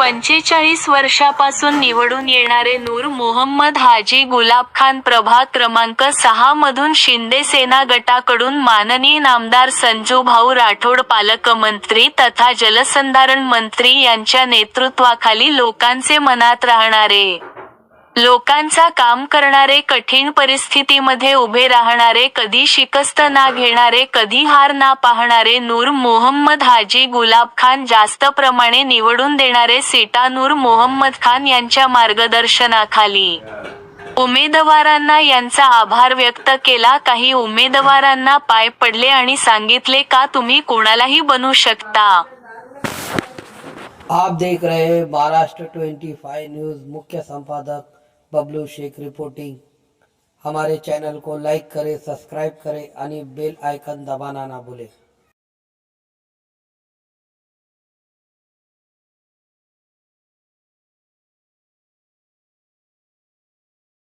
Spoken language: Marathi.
पंचेचाळीस वर्षापासून निवडून येणारे नूर मोहम्मद हाजी गुलाब खान प्रभाग क्रमांक सहा मधून शिंदे सेना गटाकडून माननीय नामदार संजू भाऊ राठोड पालकमंत्री तथा जलसंधारण मंत्री यांच्या नेतृत्वाखाली लोकांचे मनात राहणारे. लोकांचा काम करणारे कठीण परिस्थितीमध्ये उभे राहणारे कधी शिकस्त ना घेणारे कधी हार ना पाहणारे नूर मोहम्मद हाजी गुलाब खान जास्त प्रमाणे निवडून देणारे सेटा नूर मोहम्मद खान यांच्या मार्गदर्शनाखाली. उमेदवारांना यांचा आभार व्यक्त केला. काही उमेदवारांना पाय पडले आणि सांगितले का तुम्ही कोणालाही बनू शकता? आप देख रहे हैं महाराष्ट्र 25 न्यूज मुख्य संपादक बबलू शेख रिपोर्टिंग हमारे चैनल को लाइक करें सब्सक्राइब करें और बेल आइकन दबाना ना भूलें।